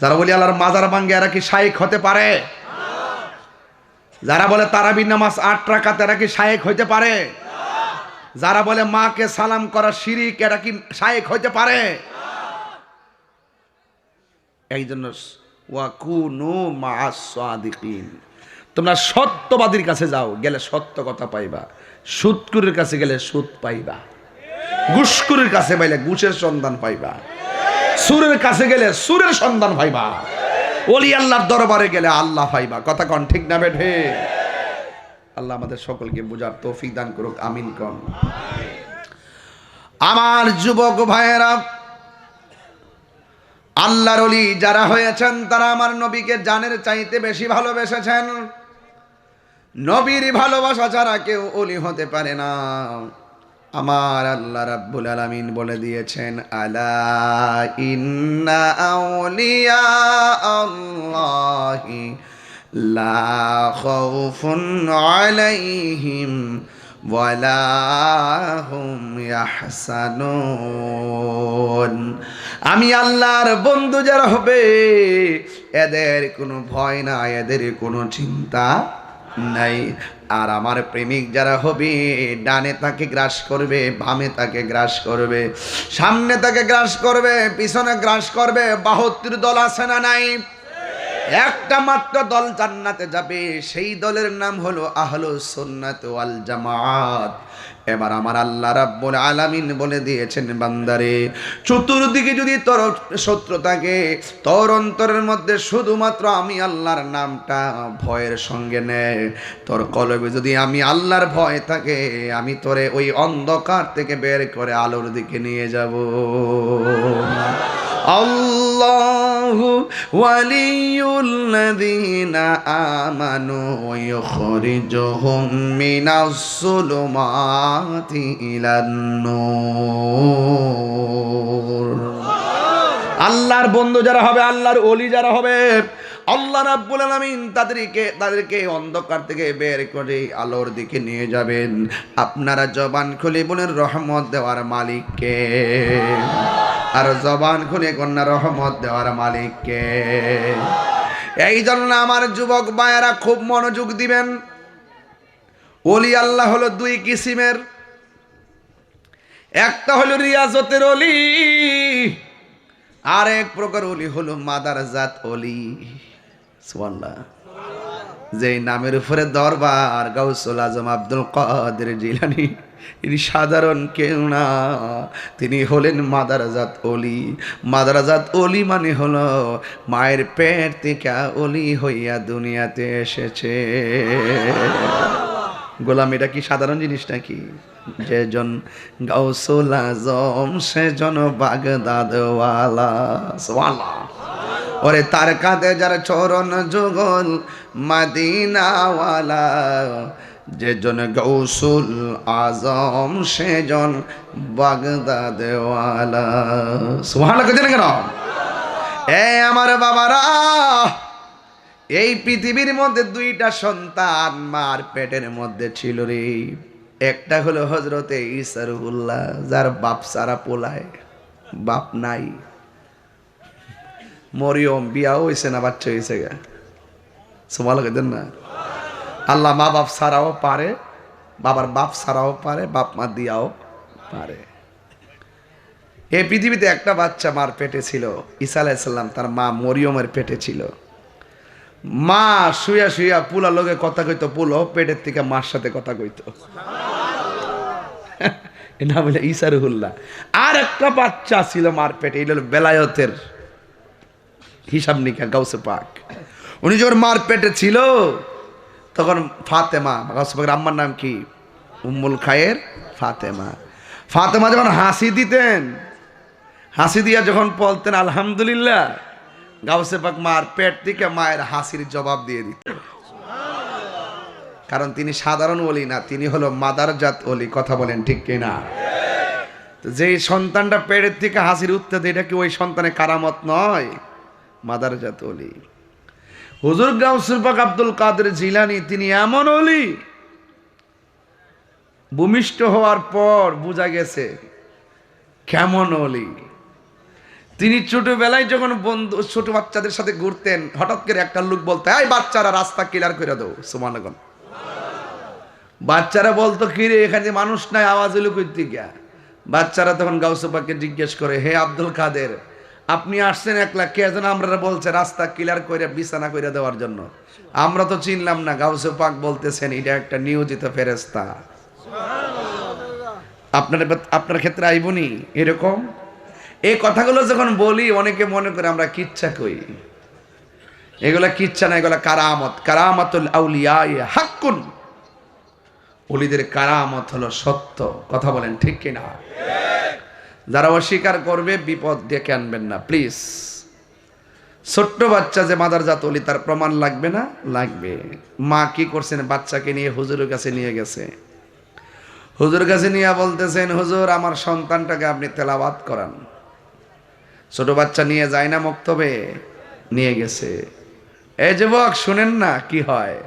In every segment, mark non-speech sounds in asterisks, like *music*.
যারা বলি আল্লাহর মাজার ভাঙ্গে, এরা কি শায়েক হতে পারে? যারা বলে তারাবি নামাজ আট রাকাত, এরা কি শায়েক হইতে পারে? যারা বলে মাকে সালাম করা শিরিক, এরা কি শায়েক হইতে পারে? এই জন্য তোমরা সত্যবাদীর কাছে যাও, গেলে সত্য কথা পাইবা। সুৎকুরের কাছে গেলে সুদ পাইবা। ঘুষকুরের কাছে পাইলে ঘুষের সন্ধান পাইবা। সুরের কাছে গেলে সুরের সন্ধান পাইবা। ওলি আল্লাহর দরবারে গেলে আল্লাহ পাইবা। কথা কন, ঠিক না বেঠে আল্লাহ আমাদের সকলকে বোঝার তৌফিক দান করুক, আমিন কন। আমার যুবক ভাইয়েরা, আল্লাহর অলি যারা হয়েছেন, তারা আমার নবীকে জানের চাইতে বেশি ভালোবেসেছেন। নবীর ভালোবাসা ছাড়া কেউ অলি হতে পারে না। আমার আল্লাহ রাব্বুল আলামিন বলে দিয়েছেন, আলা ইন্না আউলিয়া আল্লাহি লা খাউফুন আলাইহিম আমি আল্লাহর বন্ধু যারা হবে, এদের কোনো ভয় না এদের কোনো চিন্তা নাই। আর আমার প্রেমিক যারা হবে, ডানে তাকে গ্রাস করবে, বামে তাকে গ্রাস করবে, সামনে তাকে গ্রাস করবে, পিছনে গ্রাস করবে, বাহত্তর দল আছে না নাই? একটা মাত্র দল জান্নাতে যাবে, সেই দলের নাম হলো আহলো সুন্নাত ওয়াল জামাত এবার আমার আল্লাহ রাব্বুল আলামিন বলে দিয়েছেন, বান্দারে, চতুর্দিকে যদি তোর শত্রু থাকে, তোর অন্তরের মধ্যে শুধুমাত্র আমি আল্লাহর নামটা ভয়ের সঙ্গে নেয় তোর কলবে যদি আমি আল্লাহর ভয় থাকে, আমি তোরে ওই অন্ধকার থেকে বের করে আলোর দিকে নিয়ে যাব। আল্লাহ। ওয়ালিউল্লাযীনা আমানু ইখরিজুহুম মিনাস সুলুমাতি ইলান নূর। আল্লাহর বন্ধু যারা হবে, আল্লাহর অলি যারা হবে আল্লাহ রাব্বুল আলামিন তাদেরকে তাদেরকে অন্ধকার থেকে বের করে আলোর দিকে নিয়ে যাবেন। আপনারা জবান খুলে বলেন, রহমত দেওয়ার মালিককে। আর জবান খুলে কন্যা, রহমত দেওয়ার মালিককে। এই জন্য আমার যুবক ভাইয়েরা খুব মনোযোগ দিবেন। অলি আল্লাহ হলো দুই কিসিমের। একটা হলো রিয়াজতের অলি আর এক প্রকার অলি হলো মাদার জাত অলি যেই নামের উপরে দরবার গাউসুল আজম আব্দুল কাদের জিলানি ইনি সাধারণ কেউ না। তিনি হলেন মাদারাজাত অলি। মাদারাজাত অলি মানে হলো মায়ের পেট থেকে অলি হইয়া দুনিয়াতে এসেছে। গোলাম, এটা কি সাধারণ জিনিস নাকি? যেজন গাউসুল আজম, সেজন বাগদাদওয়ালা। সোয়ালা ওরে তার কাঁধে যার চরণ যুগল মাদিনাওয়ালা, যেজন গৌসুল আজম, সেজন বাগদাদওয়ালা। সোহালা কে কেন? এ আমার বাবারা, এই পৃথিবীর মধ্যে দুইটা সন্তান মার পেটের মধ্যে ছিল রে। একটা হলো হজরতে ইসারুল্লাহ, যার বাপ সারা পোলায়, বাপ নাই। মরিয়ম বিয়াও হয়েছে না, বাচ্চা হয়েছে গা। সোমাল দেন না? আল্লাহ মা বাপ সারাও পারে, বাবার বাপ সারাও পারে, বাপ মা দিয়াও পারে। এই পৃথিবীতে একটা বাচ্চা মার পেটে ছিল, ঈসা আলাইসাল্লাম তার মা মরিয়মের পেটে ছিল। মা শুয়া শুয়া পুলা লোকে কথা কইতো, পুলো পেটের থেকে মার সাথে কথা কইতো। *laughs* এ নাম হলো ইসারুল্লাহ আর একটা বাচ্চা ছিল মার পেটে এই হলো বেলায়তের হিসাব নিকা গাউসে পাক। উনি যখন মার পেটে ছিল, তখন ফাতেমা, গাউসে পাকের আম্মার নাম কি? উম্মুল খায়ের ফাতেমা। ফাতেমা যখন হাসি দিতেন, হাসি দিয়া যখন বলতেন, আলহামদুলিল্লাহ, গাউসে পাক মার পেট থেকে মায়ের হাসির জবাব দিয়ে দিতেন। কারণ তিনি সাধারণ অলি না, তিনি হলো মাদারজাত অলি কথা বলেন ঠিক কিনা? যেই সন্তানটা পেটের থেকে হাসির উত্তর এটা কি ওই সন্তানের কারামত নয়? মাদারজাত অলি। হুজুর গাউসুল পাক আব্দুল কাদের জিলানি, তিনি এমন অলি, ভূমিষ্ঠ হওয়ার পর বোঝা গেছে কেমন অলি। তিনি ছোটবেলায় যখন বন্ধু, ছোট বাচ্চাদের সাথে ঘুরতেন, হঠাৎ করে একটা লোক বলতো, এই বাচ্চারা রাস্তা ক্লিয়ার করে দাও। সুমানগণ বাচ্চারা বলতো কিরে এখানে মানুষ নাই, আওয়াজ হলো করতে গিয়া বাচ্চারা তখন গাউসুপাকে জিজ্ঞেস করে, হে আব্দুল কাদের আপনি আসছেন একলা কে যেন আমরা বলছে রাস্তা ক্লিয়ার করে বিছানা করে দেওয়ার জন্য। আমরা তো চিনলাম না গাউসে পাক বলতেছেন এটা একটা নিয়োজিত ফেরেস্তা আপনার আপনার ক্ষেত্রে আইবনি? এরকম? এই কথাগুলো যখন বলি অনেকে মনে করে আমরা কিচ্ছা কই। এগুলা কিচ্ছা না এগুলা কারামত। কারামাতুল আউলিয়া হাক্কুন। অলিদের কারামত হলো সত্য। কথা বলেন ঠিক কিনা? যারা অস্বীকার করবে, বিপদ ডেকে আনবেন না প্লিজ ছোট্ট বাচ্চা যে মাদার জাত অলি, তার প্রমাণ লাগবে না? লাগবে। মা কি করছেন? বাচ্চাকে নিয়ে হুজুরের কাছে নিয়ে গেছে। হুজুর কাছে নিয়ে বলতেছেন, হুজুর, আমার সন্তানটাকে আপনি তেলাবাত করান। ছোট বাচ্চা নিয়ে যায় না মক্তবে, নিয়ে গেছে। এই যুবক, শুনেন না কি হয়?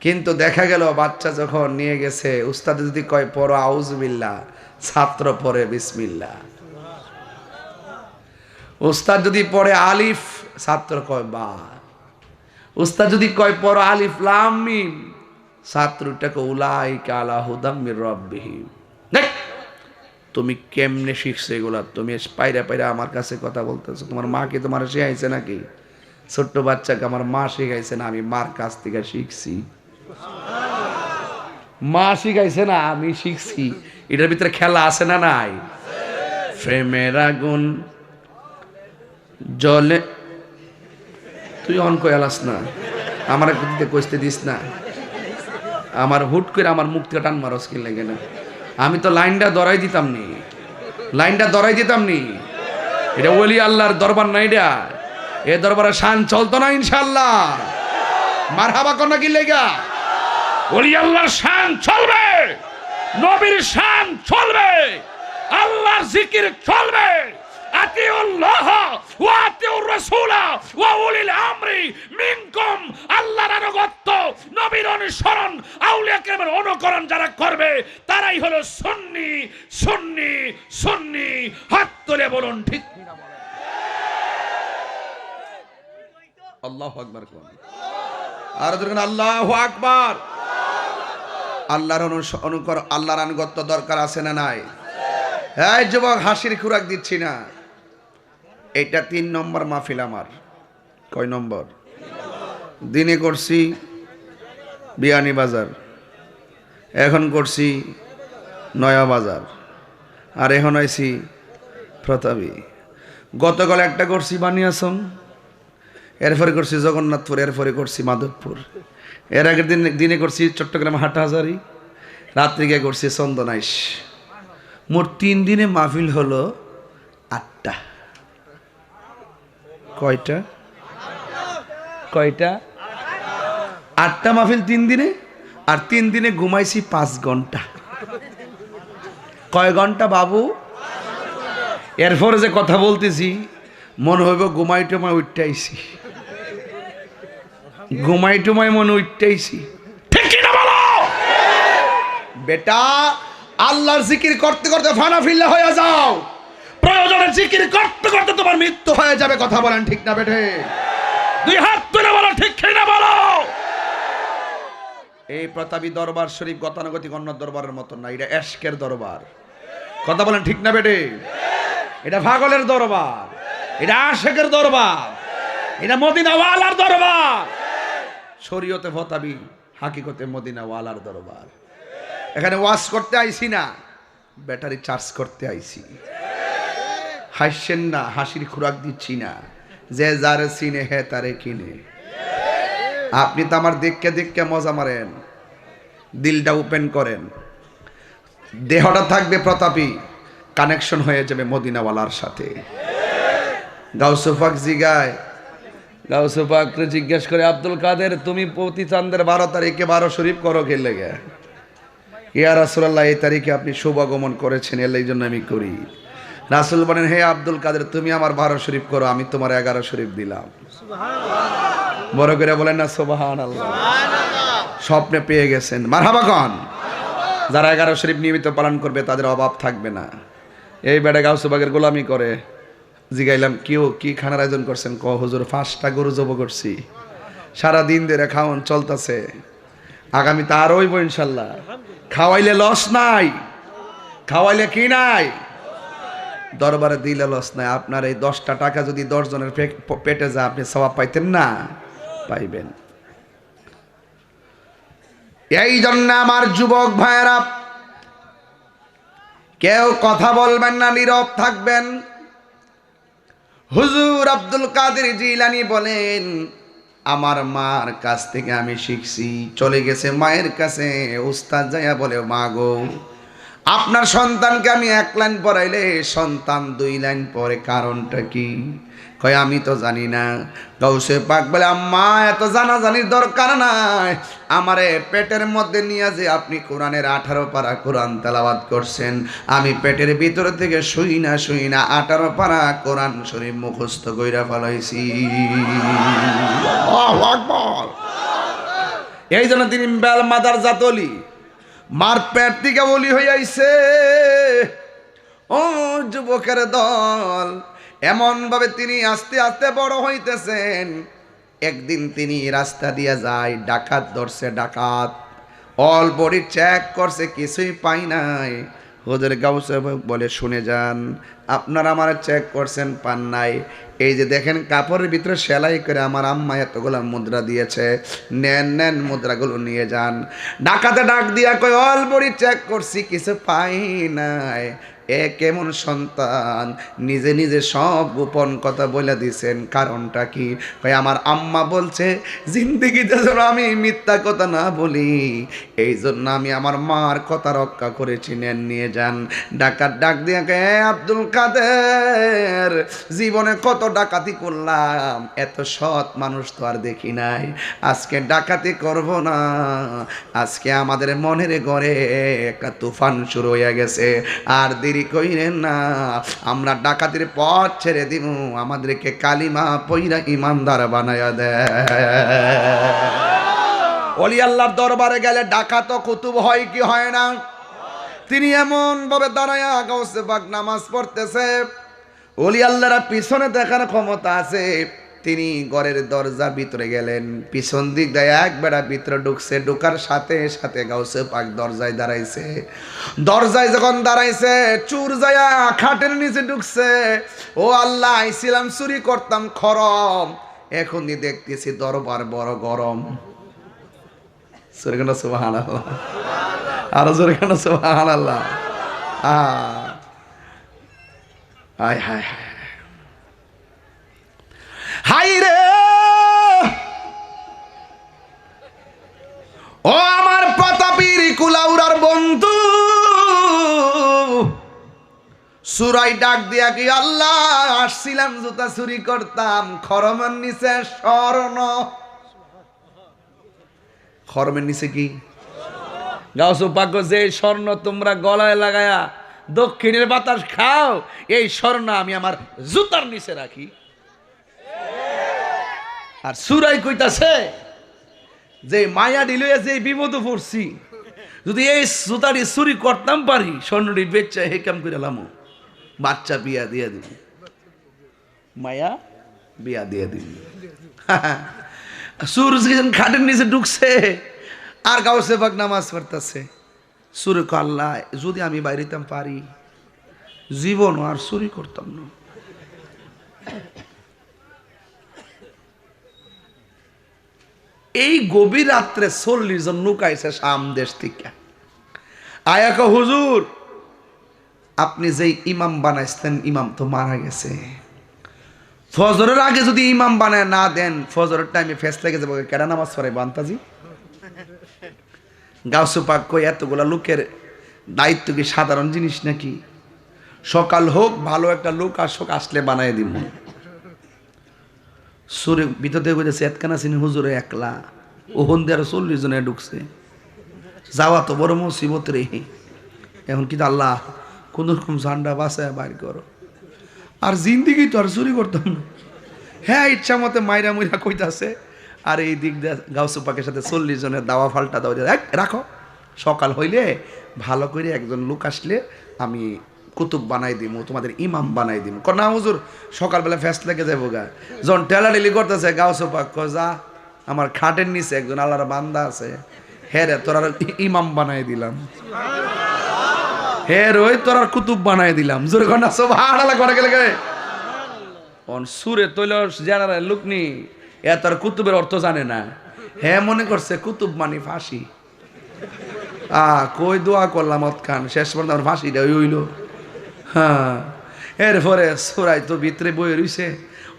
কিন্তু দেখা গেল, বাচ্চা যখন নিয়ে গেছে, উস্তাদ যদি কয়, পড়ো আউজবিল্লা ছাত্র পড়ে বিসমিল্লা উস্তাদ যদি পড়ে আলিফ, ছাত্র কয় বা। উস্তাদ যদি কয় পড়ো আলিফ, লাম, মিম, ছাত্রটাকে উলাই কালা হুদাম মির রব্বিহিম। তুমি কেমনে শিখছো এগুলা? তুমি পাইরা পাইরা আমার কাছে কথা বলতেছো। তোমার মা কি তোমার শিখাইছে নাকি? ছোট্ট বাচ্চাকে আমার মা শিখাইছে না, আমি মার কাছ থেকে শিখছি। মা শিখাইছে না, আমি শিখছি। এটার ভিতরে খেলা আছে না নাই? প্রেমের আগুন, জলে তুই অন কয়ালাস না। আমার দিতে কইতে দিস না। আমার হুট করে আমার থেকে টান মারস কি লাগে না। আমি তো লাইনটা দরাই দিতাম নি। লাইনটা দরাই দিতাম নি। এটা ওলি আল্লাহর দরবার না এটা। এ দরবারে শান চলতো না ইনশাল্লাহ মার হাবা কন্যা কি লেগা? ওলি আল্লাহর শান চলবে। নবীর শান চলবে, আল্লাহর জিকির চলবে। আতিউল্লাহ অনুকরণ যারা করবে, তারাই হলো সুন্নি সুন্নি সুন্নি। হাত তুলে বলুন, ঠিক আল্লাহু আর আল্লাহু আকবার। আল্লাহর অনুকর আল্লাহর আনুগত্য দরকার আছে না নাই? হ্যাঁ যুবক, হাসির খুরাক দিচ্ছি না। এটা তিন নম্বর মাহফিল আমার। কয় নম্বর? দিনে করছি বিয়ানি বাজার। এখন করছি নয়া বাজার। আর এখন আইছি প্রতাপী। গতকাল একটা করছি বানিয়াসম এরপরে করছি জগন্নাথপুর, এরপরে করছি মাধবপুর। এর আগের দিন দিনে করছি চট্টগ্রাম হাটহাজারি, রাত্রি গিয়ে করছি চন্দনাইশ। মোট তিন দিনে মাহফিল হলো আটটা। কয়টা? কয়টা? আটটা মাহফিল তিন দিনে, আর তিন দিনে ঘুমাইছি পাঁচ ঘণ্টা। কয় ঘণ্টা বাবু? এরপরে যে কথা বলতেছি, মনে হইব ঘুমাই টুমাই উঠটাইছি ঘুমাই টুমাই মনে উঠটাইছি ঠিক কিনা বলো? বেটা আল্লাহর জিকির করতে করতে ফানা ফিল্লা হয়ে যাও। প্রয়োজনে জিকির করতে করতে তোমার মৃত্যু হয়ে যাবে কথা বলেন ঠিক না বেটে দুই হাত তুলে বলো ঠিক কিনা বলো? এই প্রতাপী দরবার শরীফ গতানুগতিক অন্য দরবারের মতো না এটা এশকের দরবার। কথা বলেন ঠিক না বেটে এটা ভাগলের দরবার এটা আশেকের দরবার এটা মদিনাওয়ালার দরবার। শরীয়তে ফতাবি হাকিকতে মদিনাওয়ালার দরবার। এখানে ওয়াশ করতে আইছি না, ব্যাটারি চার্জ করতে আইছি। হাসছেন না, হাসির খোরাক দিচ্ছি না, যে যারে চিনে হে তারে কিনে। আপনি তো আমার দেখকে দেখকে মজা মারেন, দিলটা ওপেন করেন। দেহটা থাকবে প্রতাপী, কানেকশন হয়ে যাবে মদিনাওয়ালার সাথে। গাউসুফাক জিগায় গাউসুফাকরে জিজ্ঞেস করে আব্দুল কাদের তুমি প্রতি চান্দের বারো তারিখে বারো শরীফ করো কে লেগে? ইয়া রাসুল্লাহ এই তারিখে আপনি শুভাগমন করেছেন এর এই জন্য আমি করি। রাসুল বলেন হে আব্দুল কাদের তুমি আমার বারো শরীফ করো আমি তোমার এগারো শরীফ দিলাম। বড় করে বলেন না সোবাহান আল্লাহ স্বপ্নে পেয়ে গেছেন। মারহাবা কন। যারা এগারো শরীফ নিয়মিত পালন করবে তাদের অভাব থাকবে না। এই বেড়ে গাউসুবাগের গোলামি করে। জিগাইলাম কেউ কি খানার আয়োজন করছেন? ক হুজুর, পাঁচটা গরু জব করছি। সারা দিন ধরে খাওয়ান চলতেছে। আগামী তা আরও হইব ইনশাল্লাহ। খাওয়াইলে লস নাই। খাওয়াইলে কি নাই? দরবারে দিলে লস নাই। আপনার এই দশটা টাকা যদি দশ জনের পেটে যায়, আপনি সবাব পাইতেন না? পাইবেন। এই জন্য আমার যুবক ভাইয়েরা, কেউ কথা বলবেন না, নীরব থাকবেন। হুজুর আব্দুল কাদের জিলানি বলেন, আমার মার কাছ থেকে আমি শিখছি, চলে গেছে মায়ের কাছে, উস্তাদ যাইয়া বলে, মা গো আপনার সন্তানকে আমি এক লাইন পড়াইলে, সন্তান দুই লাইন পরে কারণটা কি? কয়, আমি তো জানি না। গৌসে পাক বলে, আম্মা, এত জানা জানির দরকার নাই। আমারে পেটের মধ্যে নিয়ে যে আপনি কোরআনের আঠারো পারা কোরআন তেলাবাদ করছেন, আমি পেটের ভিতর থেকে শুই না শুই না, আঠারো পারা কোরআন শরীফ মুখস্থ কইরা ফেলাইছি। এই জন্য তিনি বেল মাদার জাতলি মার পেট বলি হইয়াইছে। ও যুবকের দল, এমনভাবে তিনি আস্তে আস্তে বড় হইতেছেন। একদিন তিনি রাস্তা দিয়ে যায়, ডাকাত ধরছে ডাকাত। অল বডি চেক করছে, কিছুই পাই নাই। ওদের গাউস বলে, শুনে যান, আপনার আমার চেক করছেন, পান নাই। এই যে দেখেন, কাপড়ের ভিতরে সেলাই করে আমার আম্মা এতগুলো মুদ্রা দিয়েছে। নেন নেন, মুদ্রাগুলো নিয়ে যান। ডাকাতে ডাক দিয়া কয়, অল বডি চেক করছি, কিছু পাই নাই। এ কেমন সন্তান? নিজে নিজে সব গোপন কথা বলে দিছেন। কারণটা কি? ভাই আমার আম্মা বলছে, জিন্দিগিতে যেন আমি মিথ্যা কথা না বলি। এই জন্য আমি আমার মার কথা রক্ষা করেছি। নেন, নিয়ে যান। ডাকাত ডাক দিয়ে আব্দুল কাদের, জীবনে কত ডাকাতি করলাম। এত সৎ মানুষ তো আর দেখি নাই। আজকে ডাকাতি করব না। আজকে আমাদের মনের ঘরে একটা তুফান শুরু হয়ে গেছে। আর দেরি কইরেন না, আমরা ডাকাতির পথ ছেড়ে দিব, আমাদেরকে কালিমা পইরা ইমানদার বানায়া দেয় অলি আল্লাহর দরবারে গেলে ডাকাত কুতুব হয় কি হয় না? তিনি এমন ভাবে দাঁড়ায়া গাউসে পাক নামাজ পড়তেছে। অলি আল্লাহরা পিছনে দেখার ক্ষমতা আছে। তিনি ঘরের দরজা ভিতরে গেলেন। পিছন দিক দিয়ে এক বেড়া ভিতরে ঢুকছে। ঢুকার সাথে সাথে গাউসে পাক দরজায় দাঁড়াইছে। দরজায় যখন দাঁড়াইছে, চুর যায়া খাটের নিচে ঢুকছে। ও আল্লাহ, আইছিলাম, চুরি করতাম, খরম। এখনই দেখতেছি দরবার বড় গরম। সুরগানা সুবাহান আল্লাহ আরও সুবাহান আল্লাহ হায় হায় হায়। হাই রে ও আমার প্রতাপীর কুলাউরার বন্ধু। সুরাই ডাক দিয়া কি আল্লাহ, আসছিলাম জুতা চুরি করতাম, খরমের নিচে স্বর্ণ। খরমের নিচে কি? গাছ পাক যে স্বর্ণ তোমরা গলায় লাগায়া দক্ষিণের বাতাস খাও, এই স্বর্ণ আমি আমার জুতার নিচে রাখি। আর সুরাই কইতাছে যে মায়া দিল যে বিপদ পড়ছি, যদি এই জুতাটি চুরি করতাম পারি, স্বর্ণটি বেচা হে কাম করে লামো। বাচ্চা বিয়া দিয়ে দিব। মায়া বিয়া দিয়ে দিব। *laughs* যখন খাটের নিচে ঢুকছে, আর গাউসে বাগ নামাজ পড়তেছে। সুরে আল্লাহ, যদি আমি বাইরেতাম পারি জীবন আর চুরি করতাম না। এই গভীর রাত্রে চল্লিশ জন লুকাইছে সাম দেশ থেকে। আয়াক হুজুর, আপনি যেই ইমাম বানাইছেন, ইমাম তো মারা গেছে। ফজরের আগে যদি ইমাম বানায় না দেন, ফজরের টাইমে ফেস লেগে যাব। কেডা নামাজ পড়ে বান্তাজি গাউসু পাক কই এতগুলা লোকের দায়িত্ব কি সাধারণ জিনিস নাকি? সকাল হোক, ভালো একটা লোক আসুক, আসলে বানাই দিব। সুরে ভিতর থেকে বলেছে এতখানা সিনি হুজুরে একলা ওহন দিয়ে আরও চল্লিশ জনে ঢুকছে। যাওয়া তো বড় মুসিবত রে। এখন কি আল্লাহ কোন রকম ঝান্ডা বাসায় বাইর করো। আর জিন্দিগি তো আর চুরি করতাম না। হ্যাঁ ইচ্ছা মতে মাইরা মুইরা কইতাছে আর এই দিক দিয়ে গাউসু পাকের সাথে চল্লিশ জনের দাওয়া ফাল্টা দাওয়া দিয়ে, "এক, রাখো সকাল হইলে ভালো করে একজন লোক আসলে আমি কুতুব বানাই দিমু, তোমাদের ইমাম বানাই দিমু। না হুজুর, সকালবেলা ফেস্ট লেগে যাব গা। যখন টেলাডিলি করতেছে, গাও সোপাক ক যা, আমার খাটের নিচে একজন আল্লাহর বান্দা আছে। হ্যাঁ রে, তোর ইমাম বানাই দিলাম। হে রই তোর আর কুতুব বানাই দিলাম। জোরে না সব হাড়ালা করে গেলে গেলে। অন সুরে তৈল জেনারেল লুকনি, এ তার কুতুবের অর্থ জানে না। হ্যাঁ মনে করছে কুতুব মানে ফাঁসি। আ, কই দোয়া করলাম অত খান শেষ পর্যন্ত আমার ফাঁসিটা হইল। হ্যাঁ এরপরে সুরাই তো ভিতরে বয়ে রইছে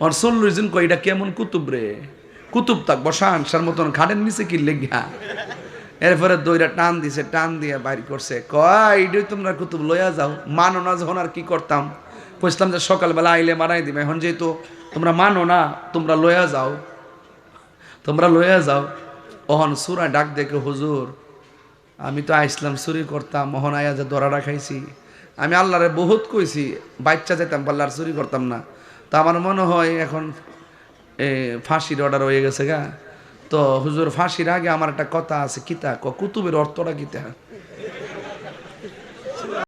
ওর চল্লিশ জন কই এটা কেমন কুতুব রে? কুতুব তাক বসান, সার মতন খাটের নিচে কি লেগা এরপরে দইটা টান দিছে, টান দিয়ে বাইর করছে, কয়, এটাই তোমরা কুতুব লইয়া যাও, মানো না যখন আর কি করতাম? কইছিলাম যে সকালবেলা আইলে মারাই দিবে, এখন যেহেতু তোমরা মানো না, তোমরা লইয়া যাও, তোমরা লইয়া যাও। ওহন সুরা ডাক দেখে, হুজুর, আমি তো আইসলাম, চুরি করতাম মোহন আয়া যে দরাটা খাইছি আমি আল্লাহরে বহুত কইছি, বাচ্চা যেতাম পাল্লার চুরি করতাম না। তো আমার মনে হয় এখন ফাঁসির অর্ডার হয়ে গেছে গা। তো হুজুর, ফাঁসির আগে আমার একটা কথা আছে কিতা কুতুবের অর্থটা কিতা